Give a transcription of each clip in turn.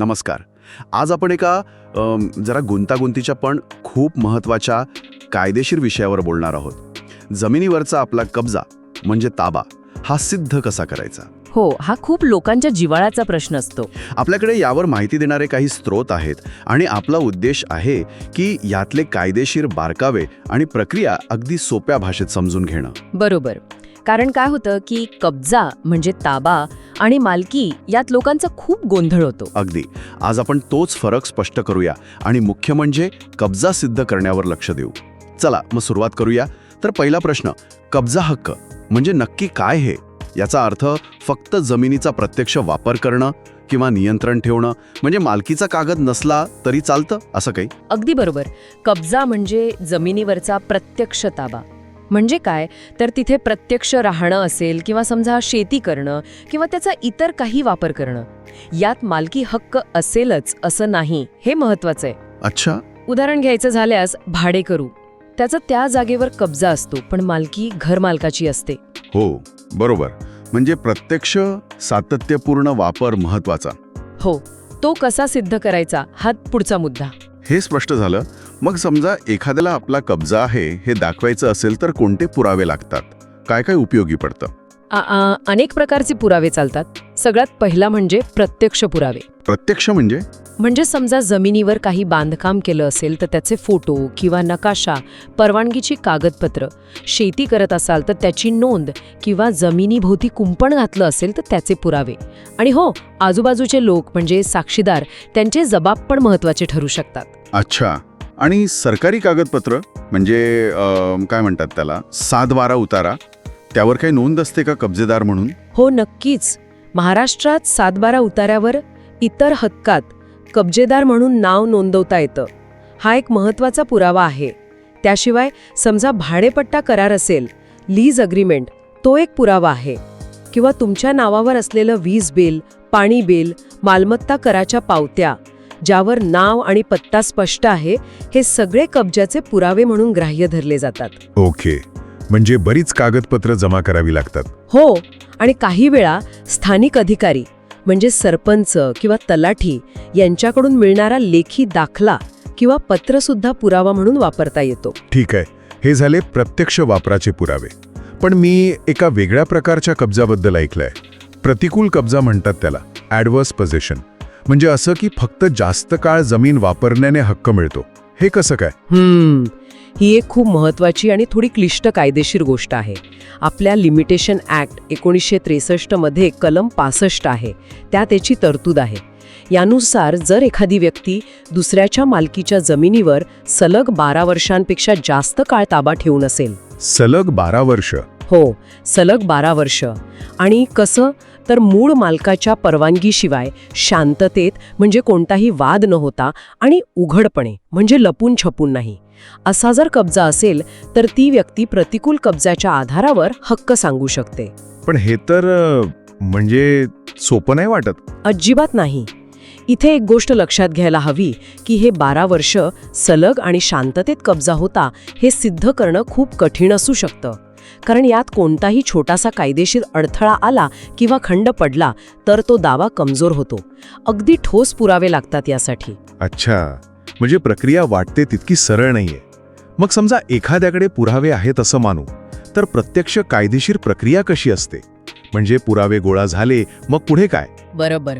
नमस्कार. आज आपण एका जरा गुंतागुंतीच्या पण खूप महत्त्वाच्या कायदेशीर विषयावर बोलणार आहोत. जमिनीवरचा आपला कब्जा म्हणजे ताबा हा सिद्ध कसा करायचा? हो हा खूप लोकांच्या जिवाळ्याचा प्रश्न असतो. आपल्याकडे यावर माहिती देणारे काही स्रोत आहेत आणि आपला उद्देश आहे की यातले कायदेशीर बारकावे आणि प्रक्रिया अगदी सोप्या भाषेत समजून घेणं. बरोबर. कारण काय होतं की कब्जा म्हणजे ताबा आणि मालकी यात लोकांचा खूप गोंधळ होतो. अगदी. आज आपण तोच फरक स्पष्ट करूया आणि मुख्य म्हणजे कब्जा सिद्ध करण्यावर लक्ष देऊ. चला मग सुरुवात करूया. तर पहिला प्रश्न कब्जा हक्क म्हणजे नक्की काय हे? याचा अर्थ फक्त जमिनीचा प्रत्यक्ष वापर करणं किंवा नियंत्रण ठेवणं म्हणजे मालकीचा कागद नसला तरी चालतं असं काही? अगदी बरोबर. कब्जा म्हणजे जमिनीवरचा प्रत्यक्ष ताबा. म्हणजे काय? तर तिथे प्रत्यक्ष राहणं असेल किंवा समजा शेती करणं किंवा त्याचा इतर काही वापर करणं यात मालकी हक्क असेलच असं नाही हे महत्वाचं आहे. अच्छा. उदाहरण घ्यायचं झाल्यास भाडे करू. त्याचा त्या जागेवर कब्जा असतो पण मालकी घरमालकाची असते. हो बरोबर. म्हणजे प्रत्यक्ष सातत्यपूर्ण वापर महत्त्वाचा. हो तो कसा सिद्ध करायचा हा पुढचा मुद्दा. हे स्पष्ट झालं. मग समजा एखाद्याला आपला कब्जा आहे हे दाखवायचं असेल तर कोणते पुरावे लागतात? काय काय उपयोगी पडतं? अनेक प्रकारचे पुरावे चालतात. सगळ्यात पहिला म्हणजे प्रत्यक्ष पुरावे. प्रत्यक्ष म्हणजे? म्हणजे समजा जमिनीवर काही बांधकाम केलं असेल तर त्याचे फोटो किंवा नकाशा परवानगीची कागदपत्र शेती करत असाल तर त्याची नोंद किंवा जमिनीभोवती कुंपण घातलं असेल तर त्याचे पुरावे. आणि हो आजूबाजूचे लोक म्हणजे साक्षीदार त्यांचे जबाब पण महत्त्वाचे ठरू शकतात. अच्छा. आणि सरकारी कागदपत्र म्हणजे काय म्हणतात त्याला? सात बारा उतारा. त्यावर काही नोंद असते का कब्जेदार म्हणून? हो नक्कीच. महाराष्ट्रात सातबारा उतार्यावर इतर हक्कात कब्जेदार म्हणून नाव नोंदवता येतं. हा एक महत्त्वाचा पुरावा आहे. त्याशिवाय समजा भाडेपट्टा करार असेल लीज अग्रीमेंट तो एक पुरावा आहे. किंवा तुमच्या नावावर असलेलं वीज बिल पाणी बिल मालमत्ता कराच्या पावत्या ज्यावर नाव आणि पत्ता स्पष्ट आहे हे सगळे कब्जाचे पुरावे म्हणून ग्राह्य धरले जातात. ओके. म्हणजे बरीच कागदपत्र जमा करावी लागतात. हो आणि काही वेळा स्थानिक अधिकारी म्हणजे सरपंच किंवा तलाठी यांच्याकडून मिळणारा लेखी दाखला किंवा पत्रसुद्धा पुरावा म्हणून वापरता येतो. ठीक आहे. हे झाले प्रत्यक्ष वापराचे पुरावे. पण मी एका वेगळ्या प्रकारच्या कब्जाबद्दल ऐकलंय. प्रतिकूल कब्जा म्हणतात त्याला ॲडवर्स पोझिशन म्हणजे असं की फक्त जास्त काळ जमीन वापरण्याने हक्क मिळतो. हे कसं काय? हम्म. ही एक खूप महत्वाची आणि थोडी क्लिष्ट कायदेशीर गोष्ट आहे. आपल्या लिमिटेशन ॲक्ट एकोणीसशे त्रेसष्टमध्ये कलम पासष्ट आहे. त्यात याची तरतूद आहे. यानुसार जर एखादी व्यक्ती दुसऱ्याच्या मालकीच्या जमिनीवर सलग बारा वर्षांपेक्षा जास्त काळ ताबा ठेवून असेल. सलग बारा वर्ष? हो सलग बारा वर्ष. आणि कसं? तर मूळ मालकाच्या परवानगीशिवाय शांततेत म्हणजे कोणताही वाद न होता आणि उघडपणे म्हणजे लपून छपून नाही. असा जर कब्जा असेल तर ती व्यक्ती प्रतिकूल कब्जाच्या आधारावर हक्क सांगू शकते. पण हे तर म्हणजे सोपं नाही वाटत. अजिबात नाही. इथे एक गोष्ट लक्षात घ्यायला हवी की हे बारा वर्ष सलग आणि शांततेत कब्जा होता हे सिद्ध करणं खूप कठीण असू शकतं. कारण यात कोणताही छोटासा कायदेशीर अडथळा आला किंवा खंड पडला तर तो दावा कमजोर होतो. अगदी ठोस पुरावे लागतात यासाठी. अच्छा. म्हणजे प्रक्रिया वाटते तितकी सरळ नाहीये. मग समजा एखाद्याकडे पुरावे आहेत असं मानू तर प्रत्यक्ष कायदेशीर प्रक्रिया कशी असते? म्हणजे पुरावे गोळा झाले मग पुढे काय? बरोबर.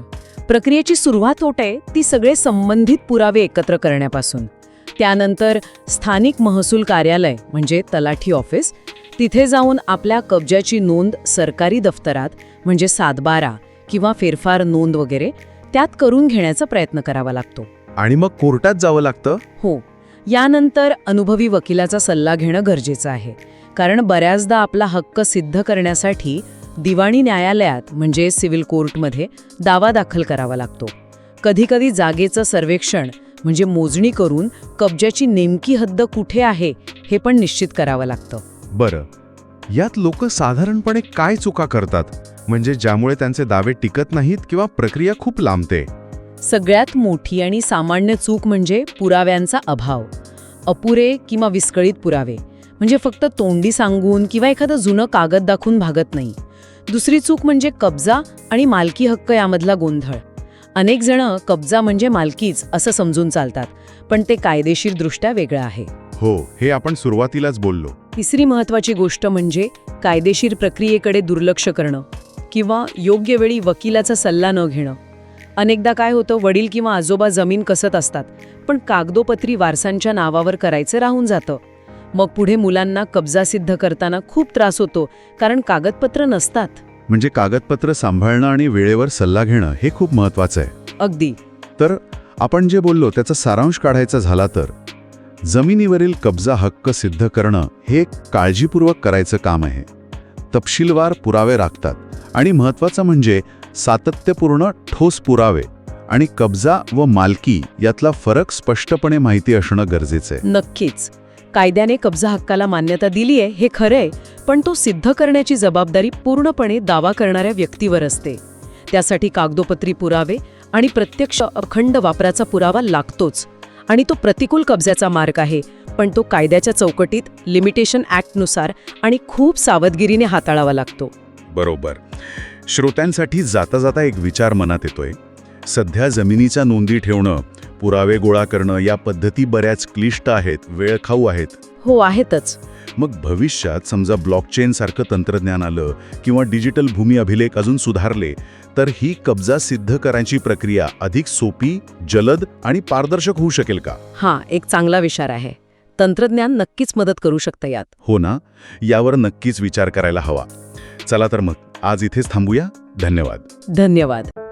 प्रक्रियेची सुरुवात होते ती सगळे संबंधित पुरावे एकत्र करण्यापासून. त्यानंतर स्थानिक महसूल कार्यालय म्हणजे तलाठी ऑफिस तिथे जाऊन आपल्या कब्जाची नोंद सरकारी दफ्तरात म्हणजे सातबारा किंवा फेरफार नोंद वगैरे त्यात करून घेण्याचा प्रयत्न करावा लागतो. आणि मग कोर्टात जावं लागतं? हो. यानंतर अनुभवी वकिलाचा सल्ला घेणं गरजेचं आहे. कारण बऱ्याचदा आपला हक्क सिद्ध करण्यासाठी दिवाणी न्यायालयात म्हणजे सिव्हिल कोर्टमध्ये दावा दाखल करावा लागतो. कधीकधी जागेचं सर्वेक्षण म्हणजे मोजणी करून कब्जाची नेमकी हद्द कुठे आहे हे पण निश्चित करावं लागतं. बरं. यात लोक साधारणपणे काय चुका करतात? म्हणजे ज्यामुळे त्यांचे दावे टिकत नाहीत किंवा प्रक्रिया खूप लांबते? सगळ्यात मोठी आणि सामान्य चूक म्हणजे पुराव्यांचा अभाव. अपुरे किंवा विस्कळीत पुरावे. म्हणजे फक्त तोंडी सांगून किंवा एखादं जुनं कागद दाखवून भागत नाही. दुसरी चूक म्हणजे कब्जा आणि मालकी हक्क यामधला गोंधळ. अनेक जण कब्जा म्हणजे मालकीच असं समजून चालतात पण ते कायदेशीरदृष्ट्या वेगळं आहे. हो हे आपण सुरुवातीलाच बोललो. तिसरी महत्वाची गोष्ट म्हणजे कायदेशीर प्रक्रियेकडे दुर्लक्ष करणं किंवा योग्य वेळी वकिलाचा सल्ला न घेणं. अनेकदा काय होतं वडील किंवा आजोबा जमीन कसत असतात पण कागदोपत्री वारसांच्या नावावर करायचं राहून जातं. मग पुढे मुलांना कब्जा सिद्ध करताना खूप त्रास होतो कारण कागदपत्र नसतात. म्हणजे कागदपत्र सांभाळणं आणि वेळेवर सल्ला घेणं हे खूप महत्वाचं आहे. अगदी. तर आपण जे बोललो त्याचा सारांश काढायचा झाला तर? जमिनीवरील कब्जा हक्क सिद्ध करणं हे काळजीपूर्वक करायचं काम आहे. तपशीलवार पुरावे राखतात आणि महत्त्वाचं म्हणजे सातत्यपूर्ण ठोस पुरावे आणि कब्जा व मालकी यातला फरक स्पष्टपणे माहिती असणं गरजेचं आहे. नक्कीच. कायद्याने कब्जा हक्काला मान्यता आहे हे खरंय पण तो सिद्ध करण्याची जबाबदारी पूर्णपणे दावा करणाऱ्या व्यक्तीवर असते. त्यासाठी कागदोपत्री पुरावे आणि प्रत्यक्ष अखंड वापराचा पुरावा लागतोच. आणि तो प्रतिकूल कब्जाचा मार्ग आहे. पण तो कायद्याच्या चौकटीत लिमिटेशन ॲक्टनुसार आणि खूप सावधगिरीने हाताळावा लागतो. बरोबर. श्रोत्यांसाठी जाता जाता एक विचार मनात येतोय. सध्या जमिनीच्या नोंदी ठेवणं पुरावे गोळा करणं या पद्धती बऱ्याच क्लिष्ट आहेत वेळखाऊ आहेत. हो आहेतच. मग भविष्यात समजा ब्लॉकचेन सारखं तंत्रज्ञान आलं किंवा डिजिटल भूमी अभिलेख अजून सुधारले तर ही कब्जा सिद्ध करायची प्रक्रिया अधिक सोपी जलद आणि पारदर्शक होऊ शकेल का? हां एक चांगला विचार आहे. तंत्रज्ञान नक्कीच मदत करू शकतं यात. हो ना? यावर नक्कीच विचार करायला हवा. चला तर मग आज इथेच थांबूया. धन्यवाद. धन्यवाद.